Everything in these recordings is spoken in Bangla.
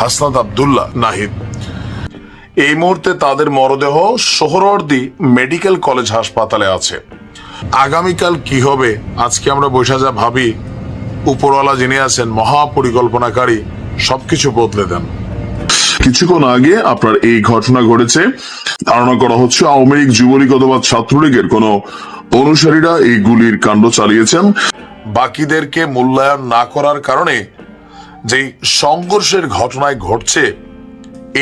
হাসনাত আবদুল্লাহ নাহিদ। এই মুহূর্তে তাদের মরদেহ সোহরওয়ার্দী মেডিকেল কলেজ হাসপাতালে আছে। আগামীকাল কি হবে, আজকে আমরা বসে যা ভাবি, উপরওয়ালা যিনি আছেন, মহাপরিকল্পনাকারী, সবকিছু বদলে দেন। কিছুক্ষণ আগে আপনার এই ঘটনা ঘটেছে। ধারণা করা হচ্ছে আওয়ামী লীগ, যুবলীগ অথবা ছাত্রলীগের কোন অনুসারীরা এই গুলির কাণ্ড চালিয়েছেন। বাকিদেরকে মূল্যায়ন না করার কারণে যেই সংঘর্ষের ঘটনায় ঘটছে,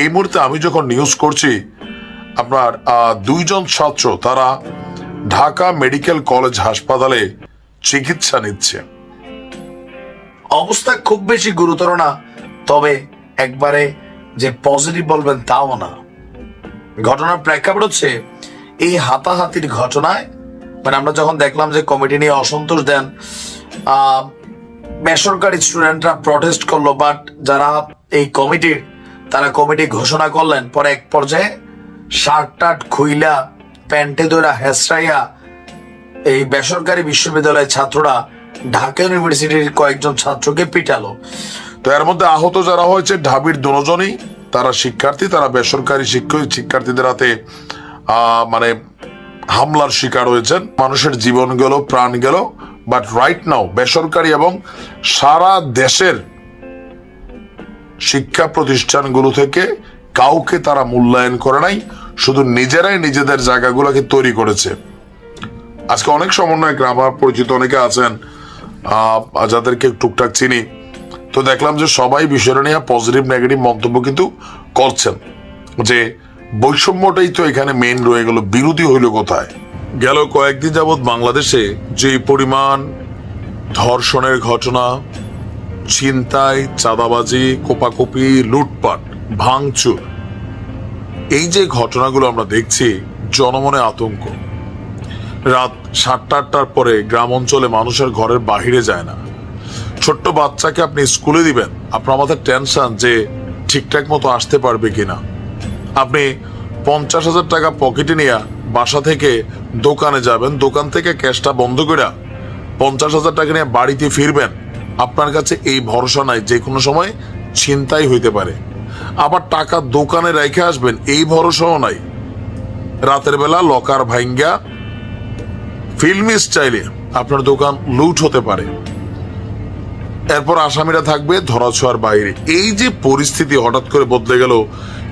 এই মুহূর্তে আমি যখন নিউজ করছি, আপনার দুইজন ছাত্র তারা ঢাকা মেডিকেল কলেজ হাসপাতালে চিকিৎসা নিচ্ছে। অবস্থা খুব বেশি গুরুতর না, তবে একবারে যে পজিটিভ বলবেন তাও না। ঘটনার প্রেক্ষাপট হচ্ছে, এই হাতাহাতির ঘটনায় মানে আমরা যখন দেখলাম যে কমিটি নিয়ে অসন্তোষ দেন বেসরকারি স্টুডেন্টরা প্রটেস্ট করল বাট যারা এই কমিটির তারা কমিটি ঘোষণা করলেন, পরে এক পর্যায়ে শার্ট টাট খুইলা, প্যান্টে দইরা হেসরাইয়া এই বেসরকারি বিশ্ববিদ্যালয়ের ছাত্ররা ঢাকা ইউনিভার্সিটির কয়েকজন ছাত্রকে পিটালো। তো এর মধ্যে আহত যারা হয়েছে, ঢাবির দুজনই তারা শিক্ষার্থী, তারা বেসরকারি শিক্ষক, শিক্ষার্থীদের হাতে মানে হামলার শিকার হয়েছেন। মানুষের জীবন গেল, প্রাণ গেল। বাট রাইট নাও বেসরকারি এবং সারা দেশের শিক্ষা প্রতিষ্ঠানগুলো থেকে কাউকে তারা মূল্যায়ন করে নাই, শুধু নিজেরাই নিজেদের জায়গাগুলোকে তৈরি করেছে। আজকে অনেক সমন্বয়ক, আমার পরিচিত অনেকে আছেন যাদেরকে টুকটাক চিনি, তো দেখলাম যে সবাই বিষয়টা নিয়ে পজিটিভ নেগেটিভ মন্তব্য কিন্তু করছেন। যে বৈষম্যটাই তো এখানে মেন রয়ে গেল, বিরোধী হইল কোথায়? গেল কয়েকদিন যাবৎ বাংলাদেশে যে পরিমাণ ধর্ষণের ঘটনা, ছিনতাই, চাঁদাবাজি, কোপাকুপি, লুটপাট, ভাঙচুর, এই যে ঘটনাগুলো আমরা দেখছি, জনমনে আতঙ্ক। রাত সাতটা আটটার পরে গ্রাম অঞ্চলে মানুষের ঘরের বাহিরে যায় না। ছোট্ট বাচ্চাকে আপনি স্কুলে দিবেন, আপনার মাথায় টেনশন যে ঠিকঠাক মতো আসতে পারবে কিনা। আপনি পঞ্চাশ হাজার টাকা পকেটে নিয়ে বাসা থেকে দোকানে যাবেন, দোকান থেকে ক্যাশটা বন্ধ করে পঞ্চাশ হাজার টাকা নিয়ে বাড়িতে ফিরবেন, আপনার কাছে এই ভরসা নাই, যে কোনো সময় ছিনতাই হইতে পারে। আবার টাকা দোকানে রেখে আসবেন, এই ভরসাও নাই। রাতের বেলা লকার ভাঙ্গা ফিল্মি স্টাইলে আপনার দোকান লুট হতে পারে। এরপর আসামিরা থাকবে ধরাছোঁয়ার বাইরে। এই যে পরিস্থিতি হঠাৎ করে বদলে গেল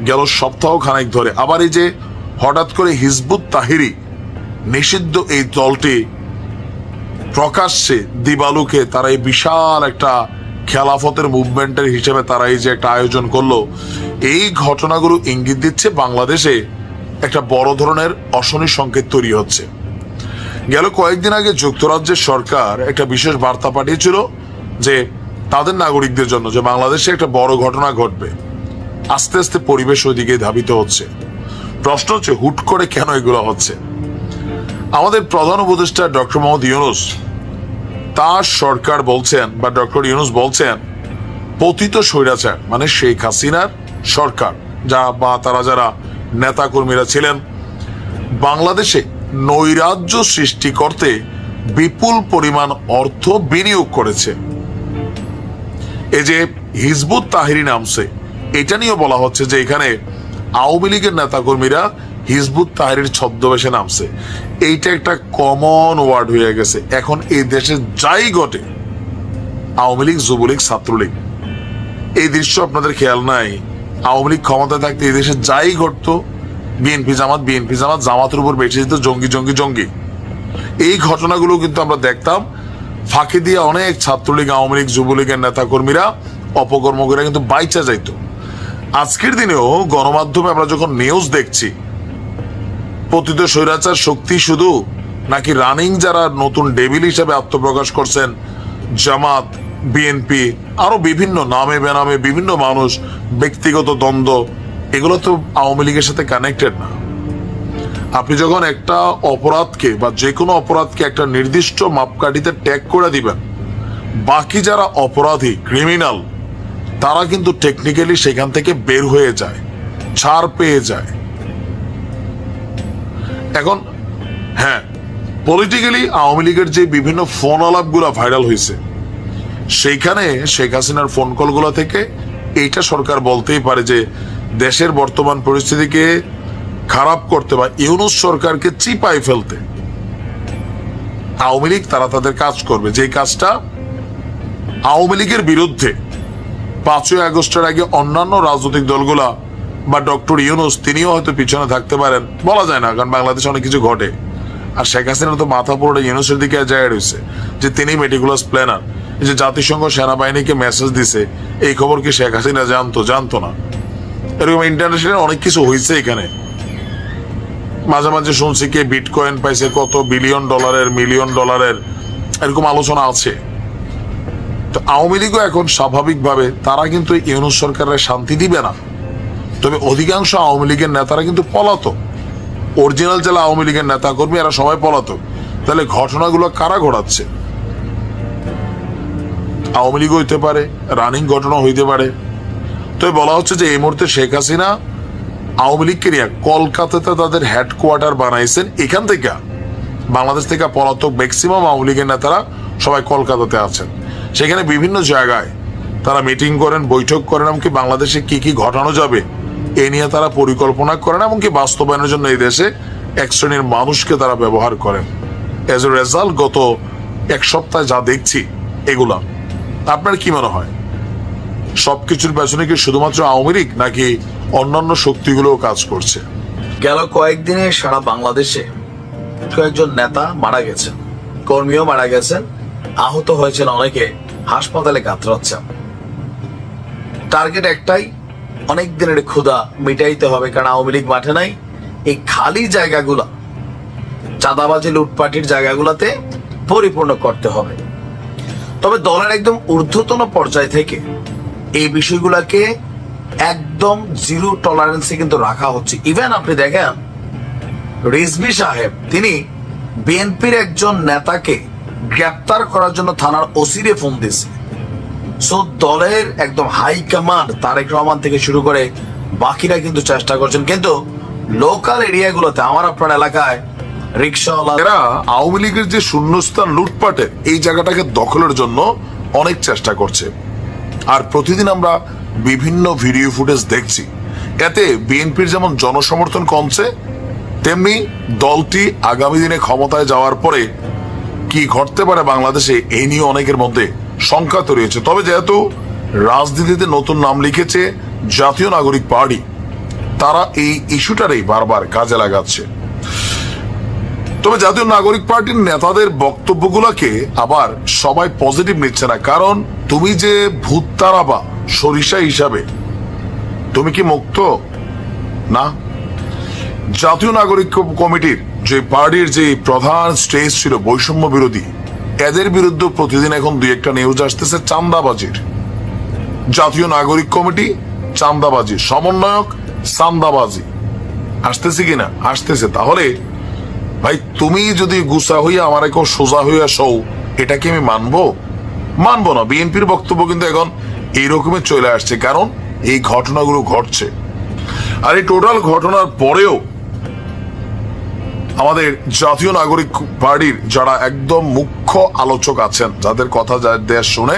গেল সপ্তাহ খানেক ধরে। আবার এই যে হঠাৎ করে হিজবুত তাহিরি নিষিদ্ধ এই দলটি প্রকাশ্যে দিবালুকে তারা এই বিশাল একটা খেলাফতের মুভমেন্টের হিসেবে তারা এই যে একটা আয়োজন করল, এই ঘটনাগুলো ইঙ্গিত দিচ্ছে বাংলাদেশে একটা বড় ধরনের অশনি সংকেত তৈরি হচ্ছে। গেল কয়েকদিন আগে যুক্তরাজ্যের সরকার একটা বিশেষ বার্তা পাঠিয়েছিল যে তাদের নাগরিকদের জন্য যে বাংলাদেশে একটা বড় ঘটনা ঘটবে। আস্তে আস্তে পরিবেশ ওইদিকে ধাবিত হচ্ছে। প্রশ্ন হচ্ছে, হুট করে কেন এগুলো হচ্ছে? আমাদের প্রধান উপদেষ্টা ডক্টর মোহাম্মদ ইউনুস, তার সরকার বলছেন, বা ডক্টর ইউনুস বলছেন, পতিত স্বৈরাচার মানে শেখ হাসিনার সরকার, যা বা তারা যারা নেতাকর্মীরা ছিলেন, বাংলাদেশে নৈরাজ্য সৃষ্টি করতে বিপুল পরিমাণ অর্থ বিনিয়োগ করেছে। এই যে হিজবুত তাহিরি নামছে, এটা নিয়েও বলা হচ্ছে যে এখানে আওয়ামী লীগের নেতাকর্মীরা হিজবুত তাহিরির ছদ্মবেশে নামছে। এইটা একটা কমন ওয়ার্ড হয়ে গেছে। এখন এই দেশে যাই ঘটে, আওয়ামী লীগ, যুবলীগ, ছাত্রলীগ, এই দৃশ্য আপনাদের খেয়াল নাই। আওয়ামী লীগ ক্ষমতায় থাকতে এই দেশে যাই ঘটতো বিএনপি জামাত বিএনপি জামাত, জামাতের উপর বেঁচে যেত জঙ্গি জঙ্গি জঙ্গি। এই ঘটনাগুলো কিন্তু আমরা দেখতাম। ফাঁকি দিয়ে অনেক ছাত্রলীগ, আওয়ামী লীগ, যুবলীগের নেতা কর্মীরা অপকর্ম করে কিন্তু বাইচা যাইত। আজকের দিনেও গণমাধ্যমে আমরা যখন নিউজ দেখছি পতিত স্বৈরাচার শক্তি শুধু নাকি রানিং যারা নতুন ডেবিল হিসেবে আত্মপ্রকাশ করছেন, জামাত বিএনপি আরও বিভিন্ন নামে বেনামে বিভিন্ন মানুষ, ব্যক্তিগত দ্বন্দ্ব, এগুলো তো আওয়ামী লীগের সাথে কানেক্টেড না। আপনি যখন একটা অপরাধকে বা যে কোনো অপরাধকে একটা নির্দিষ্ট মাপকাঠিতে ট্যাগ করে দিবেন, বাকি যারা অপরাধী ক্রিমিনাল তারা কিন্তু টেকনিক্যালি সেখান থেকে বের হয়ে যায়, ছাড় পেয়ে যায়। এখন হ্যাঁ পলিটিক্যালি আওয়ামী লীগের যে বিভিন্ন ফোন আলাপগুলো ভাইরাল হয়েছে, সেইখানে শেখ হাসিনার ফোন কলগুলো থেকে এইটা সরকার বলতেই পারে যে দেশের বর্তমান পরিস্থিতিকে খারাপ করতে বা ইউনুস সরকারকে চিপাই ফেলতে। আওয়ামী লীগ তারা তাদের কাজ করবে, যে কাজটা আওয়ামী লীগের বিরুদ্ধে পাঁচই আগস্টের আগে অন্যান্য রাজনৈতিক দলগুলা বা ডক্টর ইউনুস, তিনিও হয়তো পিছনে থাকতে পারেন। বলা যায় না, কারণ বাংলাদেশে অনেক কিছু ঘটে। আর শেখ হাসিনা তো মাথা পুরোটা ইউনুসের দিকে যায় রয়েছে, যে তিনি মেটিকুলাস প্ল্যানার যে জাতিসংঘ সেনাবাহিনীকে মেসেজ দিছে, এই খবর কি শেখ হাসিনা জানতো? জানতো না। এরকম ইন্টারন্যাশনাল অনেক কিছু হয়েছে এখানে। মাঝে মাঝে শুনছি কে বিটকয়েন পাইছে, কত বিলিয়ন ডলারের মিলিয়ন ডলারের এরকম আলোচনা আছে। তো আওয়ামী লীগও এখন স্বাভাবিকভাবে তারা কিন্তু ইউনুস সরকারের শান্তি দিবে না। তবে অধিকাংশ আওয়ামী লীগের নেতারা কিন্তু পলাতক। অরিজিনাল যারা আওয়ামী লীগের নেতা কর্মী এরা সবাই পলাতক। তাহলে ঘটনাগুলো কারা ঘটাচ্ছে? আওয়ামী লীগ হইতে পারে, রানিং ঘটনা হইতে পারে। তবে বলা হচ্ছে যে এই মুহূর্তে শেখ হাসিনা আওয়ামী লীগকে নিয়ে কলকাতাতে তাদের হেডকোয়ার্টার বানাইছেন। এখান থেকে বাংলাদেশ থেকে পলাতক ম্যাক্সিমাম আওয়ামী লীগের নেতারা সবাই কলকাতাতে আছেন। সেখানে বিভিন্ন জায়গায় তারা মিটিং করেন, বৈঠক করেন, এমনকি বাংলাদেশে কি কি ঘটানো যাবে এ নিয়ে তারা পরিকল্পনা করেন এমনকি বাস্তবায়নের জন্য এই দেশে এক শ্রেণির মানুষকে তারা ব্যবহার করেন। এজ এ রেজাল্ট গত এক সপ্তাহে যা দেখছি, এগুলা। আপনার কি মনে হয়? সবকিছুর পেছনে কি শুধুমাত্র আওয়ামী লীগ, নাকি অন্যান্য শক্তিগুলোও কাজ করছে? গেল কয়েকদিনে সারা বাংলাদেশে কয়েকজন নেতা মারা গেছেন, কর্মীও মারা গেছেন, আহত হয়েছেন অনেকে। হাসপাতালে কাতরাচ্ছেন। টার্গেট একটাই, অনেক দিনের ক্ষুধা মিটাইতে হবে, কারণ আওয়ামী লীগ মাঠে নাই। এই খালি জায়গাগুলা, চাঁদাবাজি লুটপাটির জায়গাগুলোতে পরিপূর্ণ করতে হবে। তবে দলের একদম ঊর্ধ্বতন পর্যায় থেকে এই বিষয়গুলোকে একদম জিরো টলারেন্সে কিন্তু রাখা হচ্ছে। ইভেন আপনি দেখেন, রিজভি সাহেব, তিনি বিএনপির একজন নেতাকে গ্রেপ্তার করার জন্য থানার ওসিরে ফোন দিয়েছে। সো দলের একদম হাই কমান্ড তারেক রহমান থেকে শুরু করে বাকিরা কিন্তু চেষ্টা করছেন। কিন্তু লোকাল এরিয়াগুলোতে আমার আপনার এলাকায় রিক্সাওয়ালারা আওয়ামী লীগের যে শূন্যস্থান লুটপাটের এই জায়গাটাকে দখলের জন্য অনেক চেষ্টা করছে। আর প্রতিদিন আমরা বিভিন্ন ভিডিও ফুটেজ দেখছি। এতে বিএনপির যেমন জনসমর্থন কমছে, তেমনি দলটি আগামী দিনে ক্ষমতায় যাওয়ার পরে কি ঘটতে পারে বাংলাদেশে এই নিয়ে অনেকের মধ্যে শঙ্কা তৈরি হয়েছে। তবে যেহেতু রাজনীতিতে নতুন নাম লিখেছে জাতীয় নাগরিক পার্টি, তারা এই ইস্যুটারই বারবার কাজে লাগাচ্ছে। তবে জাতীয় নাগরিক পার্টির নেতাদের বক্তব্যগুলোকে আবার সবাই পজিটিভ নিচ্ছে না। কারণ তুমি যে ভূত বা সরিষা হিসাবে, তুমি কি মুক্ত? না। জাতীয় নাগরিক কমিটির যে পার্টির যে প্রধান স্টেজ ছিল বৈষম্য বিরোধী, এদের বিরুদ্ধে প্রতিদিন এখন দুই একটা নিউজ আসতেছে, চান্দাবাজির। জাতীয় নাগরিক কমিটি চান্দাবাজি সমন্বয়ক, চান্দাবাজি। আসতেছে কিনা? আসতেছে। তাহলে, ভাই, তুমি যদি গুসা হইয়া আমার এখন সোজা হইয়া সৌ এটা কি আমি মানবো? মানবো না। বিএনপির বক্তব্য কিন্তু এখন এইরকমই চলে আসছে। কারণ এই ঘটনাগুলো ঘটছে। আর এই টোটাল ঘটনার পরেও আমাদের জাতীয় নাগরিক পার্টির যারা একদম মুখ্য আলোচক আছেন, যাদের কথা দেশ শুনে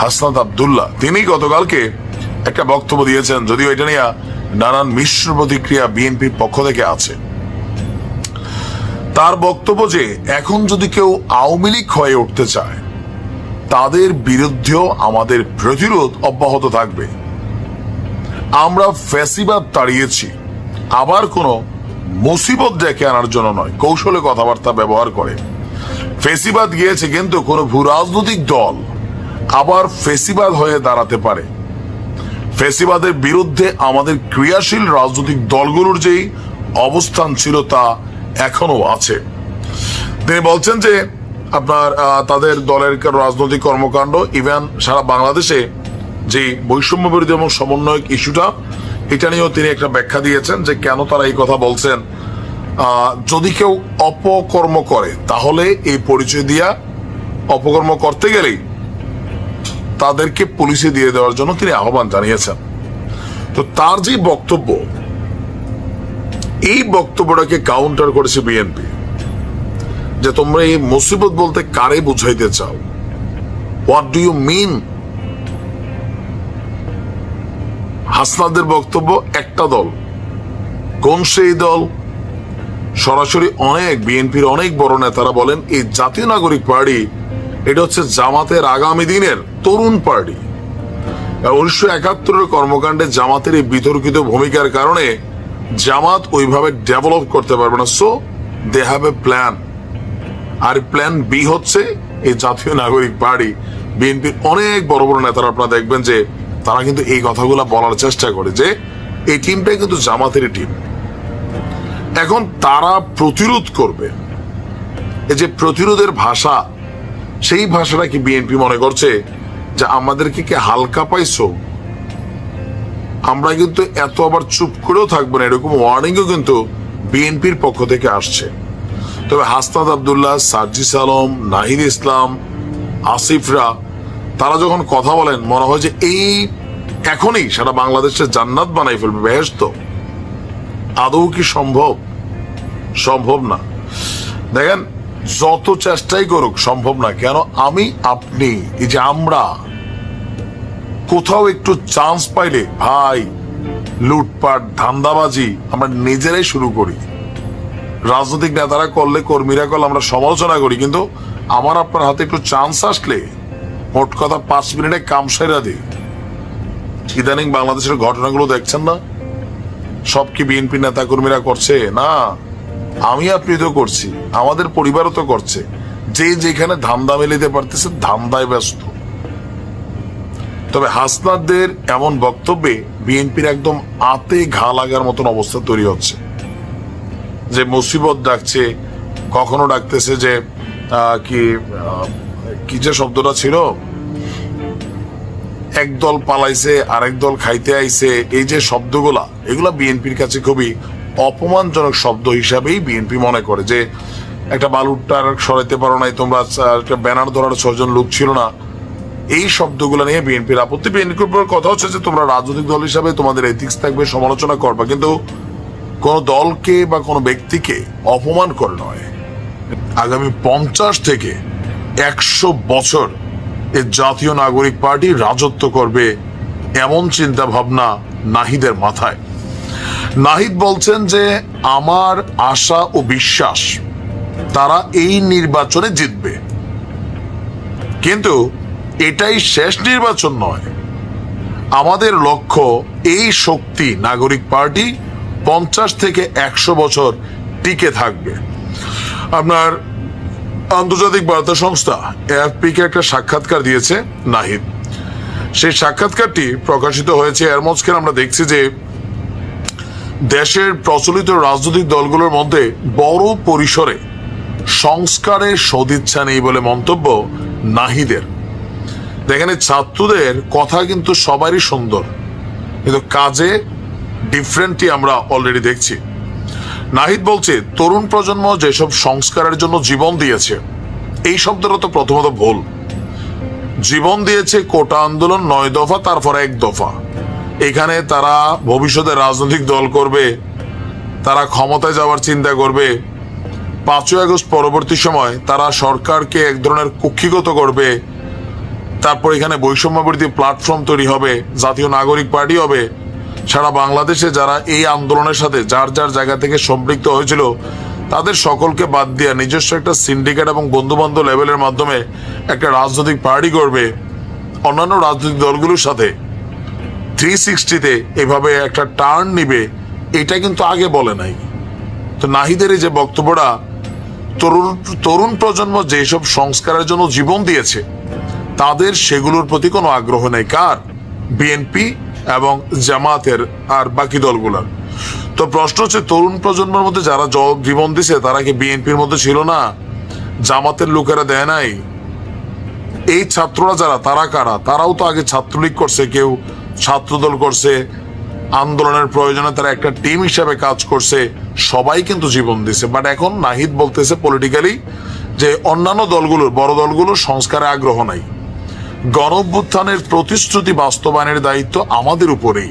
হাসনাত আবদুল্লাহ, তিনি গতকালকে একটা বক্তব্য দিয়েছেন, যদিও এটা নিয়ে নানান মিশ্র প্রতিক্রিয়া বিএনপির পক্ষ থেকে আছে। তার বক্তব্য যে, এখন যদি কেউ আওয়ামী লীগ হয়ে উঠতে চায়, তাদের বিরুদ্ধেও আমাদের প্রতিরোধ অব্যাহত থাকবে। আমরা ফ্যাসিবাদ তাড়িয়েছি, আবার কোনো মুসিবত ডেকে আনার জন্য নয়, কৌশলে কথাবার্তা ব্যবহার করে। ফেসিবাদ গিয়েছে কিন্তু কোনো ভূ রাজনৈতিক দল আবার ফেসিবাদ হয়ে দাঁড়াতে পারে। ফেসিবাদের বিরুদ্ধে আমাদের ক্রিয়াশীল রাজনৈতিক দলগুলোর যেই অবস্থান ছিল তা এখনও আছে। তিনি বলছেন যে, আপনার তাদের দলের রাজনৈতিক কর্মকাণ্ড, ইভেন সারা বাংলাদেশে যে বৈষম্য বিরোধী এবং সমন্বয়ক ইস্যুটা এটা নিয়েও তিনি একটা ব্যাখ্যা দিয়েছেন যে কেন তারা এই কথা বলছেন। যদি কেউ অপকর্ম করে, তাহলে এই পরিচয় দিয়া অপকর্ম করতে গেলেই তাদেরকে পুলিশে দিয়ে দেওয়ার জন্য তিনি আহ্বান জানিয়েছেন। তো তার যে বক্তব্য, এই বক্তব্যটাকে কাউন্টার করেছে বিএনপি যে তোমরা এই মুসিবত বলতে কারে বুঝাইতে চাও? হোয়াট ডু ইউ মিন হাসনাদের বক্তব্য একটা দল। কোন সেই দল? সরাসরি অনেক বিএনপির অনেক বড় নেতারা বলেন, এই জাতীয় নাগরিক পার্টি, এটা হচ্ছে জামাতের আগামী দিনের তরুণ পার্টি। উনিশশো একাত্তরের কর্মকাণ্ডে জামাতের এই বিতর্কিত ভূমিকার কারণে জামাত ওইভাবে ডেভেলপ করতে পারবে না। So they have a plan R plan B হচ্ছে এই জাতীয় নাগরিক পার্টি। বিএনপির অনেক বড় বড় নেতারা আপনারা দেখবেন যে তারা কিন্তু এই কথাগুলো বলার চেষ্টা করে যে এই টিমটাই কিন্তু জামাতেরই টিম এখন তারা প্রতিরোধ করবে। এই যে প্রতিরোধের ভাষা, সেই ভাষাটা কি বিএনপি মনে করছে যে আমাদেরকে কি হালকা পাইছো? আমরা কিন্তু এত আবার চুপ করেও থাকব না, এরকম ওয়ার্নিংও কিন্তু বিএনপির পক্ষ থেকে আসছে। তবে হাসনাত আবদুল্লাহ সার্জিস আলম, নাহিদ ইসলাম, আসিফরা তারা যখন কথা বলেন, মনে হয় যে এই এখনই সারা বাংলাদেশের জান্নাত বানাই ফেলবে বেহেস্ত আদৌ কি সম্ভব? সম্ভব না। দেখেন, যত চেষ্টাই করুক, সম্ভব না। কেন? আমি, আপনি, এই যে আমরা, কোথাও একটু চান্স পাইলে, ভাই, লুটপাট, ধান্দাবাজি আমরা নিজেরাই শুরু করি। রাজনৈতিক নেতারা করলে, কর্মীরা করলে আমরা সমালোচনা করি, কিন্তু আমার আপনার হাতে একটু চান্স আসলে মোট কথা পাঁচ মিনিটে কাম সেরা দিই ইদানিং বাংলাদেশের ঘটনাগুলো দেখছেন না? সব কি বিএনপি নেতা কর্মীরা করছে? না, আমি আপনি তো করছি, আমাদের পরিবারও তো করছে। যে যেখানে ধান্দা মেলিতে পারতেছে, ধান্দায় ব্যস্ত। তবে হাসনাদদের এমন বক্তব্যে বিএনপির একদম আতে ঘা লাগার মতন অবস্থা তৈরি হচ্ছে। যে মুসিবত ডাকছে, কখনো ডাকতেছে যে কি কি যে শব্দটা ছিল? একদল পালাইছে, আরেক দল খাইতে আইছে। এই যে শব্দগুলা, এগুলা বিএনপির কাছে খুবই অপমানজনক শব্দ হিসাবেই বিএনপি মনে করে যে, একটা বালুরটার সরাইতে পারো নাই তোমরা একটা ব্যানার ধরার ছজন লোক ছিল না। এই শব্দগুলো নিয়ে বিএনপির আপত্তি। বিএনপির কথা হচ্ছে যে, তোমরা রাজনৈতিক দল হিসাবে তোমাদের এথিক্স থাকবে, সমালোচনা করবা। কিন্তু কোন দলকে বা কোনো ব্যক্তিকে অপমান করে নয়। আগামী পঞ্চাশ থেকে একশো বছর এ জাতীয় নাগরিক পার্টি রাজত্ব করবে এমন চিন্তা ভাবনা নাহিদের মাথায়। নাহিদ বলছেন যে, আমার আশা ও বিশ্বাস তারা এই নির্বাচনে জিতবে। কিন্তু এটাই শেষ নির্বাচন নয়। আমাদের লক্ষ্য এই শক্তি নাগরিক পার্টি পঞ্চাশ থেকে একশো বছর টিকে থাকবে। আপনার আন্তর্জাতিক বার্তা সংস্থা এএফপি কে একটা সাক্ষাৎকার দিয়েছে নাহিদ। সেই সাক্ষাৎকারটি প্রকাশিত হয়েছে এর আমরা দেখছি যে দেশের প্রচলিত রাজনৈতিক দলগুলোর মধ্যে বড় পরিসরে সংস্কারের সদিচ্ছা নেই বলে মন্তব্য নাহিদের। দেখেন ছাত্রদের কথা কিন্তু সবারই সুন্দর, কিন্তু কাজে ডিফারেন্টই আমরা অলরেডি দেখছি। নাহিদ বলছে, তরুণ প্রজন্ম যেসব সংস্কারের জন্য জীবন দিয়েছে, এই শব্দটা তো প্রথমত ভুল। জীবন দিয়েছে কোটা আন্দোলন নয় দফা, তারপর এক দফা। এখানে তারা ভবিষ্যতে রাজনৈতিক দল করবে, তারা ক্ষমতায় যাওয়ার চিন্তা করবে। পাঁচই আগস্ট পরবর্তী সময় তারা সরকারকে এক ধরনের কুক্ষিগত করবে, তারপর এখানে বৈষম্যবর্তী প্ল্যাটফর্ম তৈরি হবে, জাতীয় নাগরিক পার্টি হবে সারা বাংলাদেশে যারা এই আন্দোলনের সাথে যার যার জায়গা থেকে সম্পৃক্ত হয়েছিল, তাদের সকলকে বাদ দিয়ে নিজস্ব একটা সিন্ডিকেট এবং বন্ধু বান্ধব লেভেলের মাধ্যমে একটা রাজনৈতিক পার্টি করবে অন্যান্য রাজনৈতিক দলগুলোর সাথে থ্রি সিক্সটিতে এভাবে একটা টার্ন নিবে, এটা কিন্তু আগে বলে নাই। তো নাহিদের যে বক্তব্যটা, তরুণ তরুণ প্রজন্ম যেসব সংস্কারের জন্য জীবন দিয়েছে, তাদের সেগুলোর প্রতি কোনো আগ্রহ নেই। কার? বিএনপি এবং জামাতের আর বাকি দলগুলোর। তো প্রশ্ন হচ্ছে, তরুণ প্রজন্মের মধ্যে যারা জীবন দিছে, তারা কি বিএনপির মধ্যে ছিল না? জামাতের লোকেরা দেয় নাই? এই ছাত্ররা যারা, তারা কারা? তারাও তো আগে ছাত্রলীগ করছে, কেউ ছাত্রদল করছে। আন্দোলনের প্রয়োজনে তারা একটা টিম হিসাবে কাজ করছে। সবাই কিন্তু জীবন দিছে। বাট এখন নাহিদ বলতেছে পলিটিক্যালি যে অন্যান্য দলগুলোর, বড় দলগুলোর সংস্কারে আগ্রহ নাই। গণ অভ্যুত্থানের প্রতিশ্রুতি বাস্তবায়নের দায়িত্ব আমাদের উপরেই।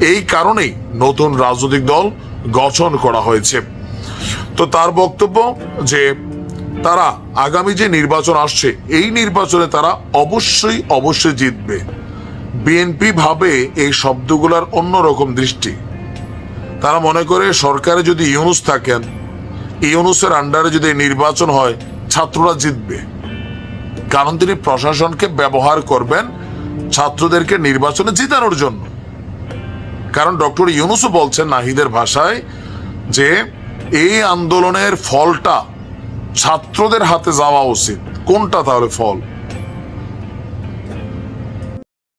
এই কারণেই নতুন রাজনৈতিক দল গঠন করা হয়েছে। তো তার বক্তব্য যে, তারা আগামী যে নির্বাচন আসছে, এই নির্বাচনে তারা অবশ্যই অবশ্যই জিতবে। বিএনপি ভাবে এই শব্দগুলার অন্যরকম দৃষ্টি। তারা মনে করে সরকারে যদি ইউনুস থাকেন, ইউনুসের আন্ডারে যদি নির্বাচন হয়, ছাত্ররা জিতবে। কারণ তিনি প্রশাসনকে ব্যবহার করবেন ছাত্রদেরকে নির্বাচনে জিতানোর জন্য। কারণ ডক্টর ইউনুসও বলছেন নাহিদের ভাষায় যে এই আন্দোলনের ফলটা ছাত্রদের হাতে যাওয়া উচিত। কোনটা তাহলে ফল?